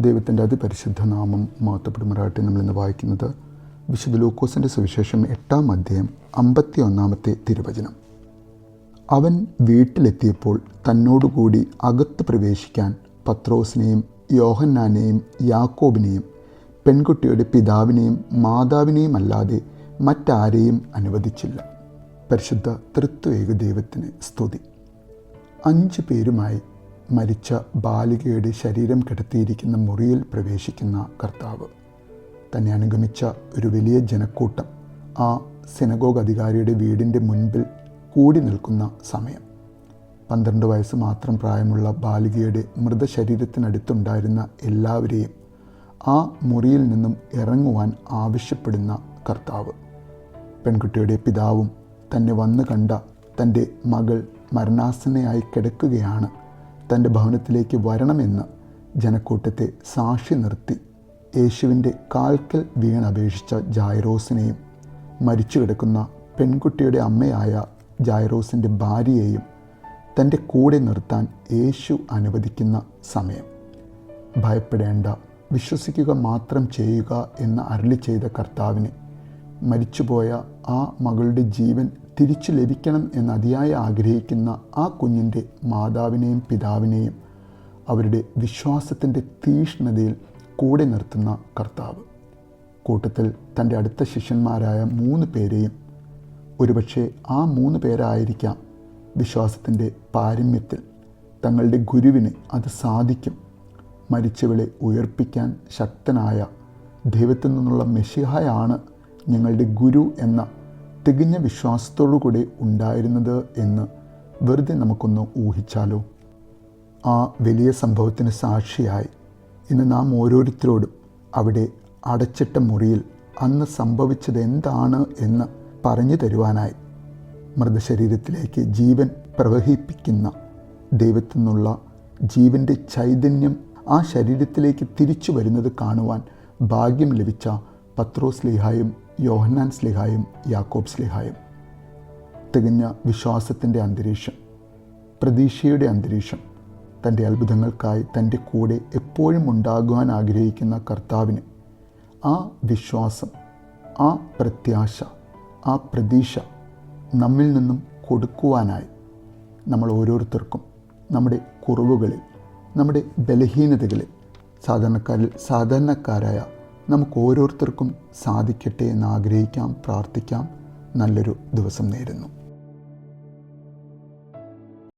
ദൈവത്തിന്റെ അതിപരിശുദ്ധ നാമം മഹത്വപ്പെടുമാറാട്ടെ നമ്മളിന്ന് വായിക്കുന്നത് വിശുദ്ധ ലൂക്കോസിന്റെ സുവിശേഷം എട്ടാം അധ്യായം അമ്പത്തി ഒന്നാമത്തെ തിരുവചനം. അവൻ വീട്ടിലെത്തിയപ്പോൾ തന്നോടുകൂടി അകത്ത് പ്രവേശിക്കാൻ പത്രോസിനെയും യോഹന്നാനെയും യാക്കോബിനെയും പെൺകുട്ടിയുടെ പിതാവിനെയും മാതാവിനെയും അല്ലാതെ മറ്റാരെയും അനുവദിച്ചില്ല. പരിശുദ്ധ തൃത്വേക ദൈവത്തിന് സ്തുതി. അഞ്ച് പേരുമായി മരിച്ച ബാലികയുടെ ശരീരം കിടത്തിയിരിക്കുന്ന മുറിയിൽ പ്രവേശിക്കുന്ന കർത്താവ്. തന്നെ അനുഗമിച്ച ഒരു വലിയ ജനക്കൂട്ടം ആ സിനഗോഗ് അധികാരിയുടെ വീടിന്റെ മുൻപിൽ കൂടി നിൽക്കുന്ന സമയം. പന്ത്രണ്ട് വയസ്സ് മാത്രം പ്രായമുള്ള ബാലികയുടെ മൃതശരീരത്തിനടുത്തുണ്ടായിരുന്ന എല്ലാവരെയും ആ മുറിയിൽ നിന്നും ഇറങ്ങുവാൻ ആവശ്യപ്പെടുന്ന കർത്താവ്. പെൺകുട്ടിയുടെ പിതാവും തന്നെ വന്നു കണ്ട തന്റെ മകൾ മരണാസനയായി കിടക്കുകയാണ് തന്റെ ഭവനത്തിലേക്ക് വരണമെന്ന് ജനക്കൂട്ടത്തെ സാക്ഷി നിർത്തി. യേശുവിന്റെ കാൽക്കൽ വീണപേക്ഷിച്ച ജായറോസിനെയും മരിച്ചു കിടക്കുന്ന പെൺകുട്ടിയുടെ അമ്മയായ ജായറോസിന്റെ ഭാര്യയെയും തന്റെ കൂടെ നിർത്താൻ യേശു അനുവദിക്കുന്ന സമയം. ഭയപ്പെടേണ്ട വിശ്വസിക്കുക മാത്രം ചെയ്യുക എന്ന് അരളി ചെയ്ത കർത്താവിനെ മരിച്ചുപോയ ആ മകളുടെ ജീവൻ തിരിച്ചു ലഭിക്കണം എന്ന് അതിയായി ആഗ്രഹിക്കുന്ന ആ കുഞ്ഞിന്റെ മാതാവിനെയും പിതാവിനെയും അവരുടെ വിശ്വാസത്തിന്റെ തീഷ്ണതയിൽ കൂടെ നിർത്തുന്ന കർത്താവ്. കൂട്ടത്തിൽ തന്റെ അടുത്ത ശിഷ്യന്മാരായ മൂന്ന് പേരെയും ഒരുപക്ഷെ ആ മൂന്ന് പേരായിരിക്കാം വിശ്വാസത്തിന്റെ പാരമ്യത്തിൽ തങ്ങളുടെ ഗുരുവിന് അത് സാധിക്കും. മരിച്ചവളെ ഉയർപ്പിക്കാൻ ശക്തനായ ദൈവത്തിൽ നിന്നുള്ള മെഷിഹായാണ് ഞങ്ങളുടെ ഗുരു എന്ന തികഞ്ഞ വിശ്വാസത്തോടു കൂടി ഉണ്ടായിരുന്നത് എന്ന് വെറുതെ നമുക്കൊന്ന് ഊഹിച്ചാലോ? ആ വലിയ സംഭവത്തിന് സാക്ഷിയായി ഇന്ന് നാം ഓരോരുത്തരോടും അവിടെ അടച്ചിട്ട മുറിയിൽ അന്ന് സംഭവിച്ചത് എന്താണ് എന്ന് പറഞ്ഞു തരുവാനായി മൃതശരീരത്തിലേക്ക് ജീവൻ പ്രവഹിപ്പിക്കുന്ന ദൈവത്തിൽ നിന്നുള്ള ജീവന്റെ ചൈതന്യം ആ ശരീരത്തിലേക്ക് തിരിച്ചു വരുന്നത് കാണുവാൻ ഭാഗ്യം ലഭിച്ച പത്രോസ് സ്ലിഹായും യോഹന്നാൻ സ്ലിഹായും യാക്കോബ് സ്ലിഹായും. തികഞ്ഞ വിശ്വാസത്തിന്റെ അന്തരീക്ഷം പ്രതീക്ഷയുടെ അന്തരീക്ഷം തന്റെ അത്ഭുതങ്ങൾക്കായി തന്റെ കൂടെ എപ്പോഴും ഉണ്ടാകുവാൻ ആഗ്രഹിക്കുന്ന കർത്താവിന് ആ വിശ്വാസം ആ പ്രത്യാശ ആ പ്രതീക്ഷ നമ്മിൽ നിന്നും കൊടുക്കുവാനായി നമ്മൾ ഓരോരുത്തർക്കും നമ്മുടെ കുറവുകളിൽ നമ്മുടെ ബലഹീനതകളിൽ സാധാരണക്കാരിൽ സാധാരണക്കാരായ നമുക്ക് ഓരോരുത്തർക്കും സാധിക്കട്ടെ എന്ന് ആഗ്രഹിക്കാം പ്രാർത്ഥിക്കാം. നല്ലൊരു ദിവസം നേരുന്നു.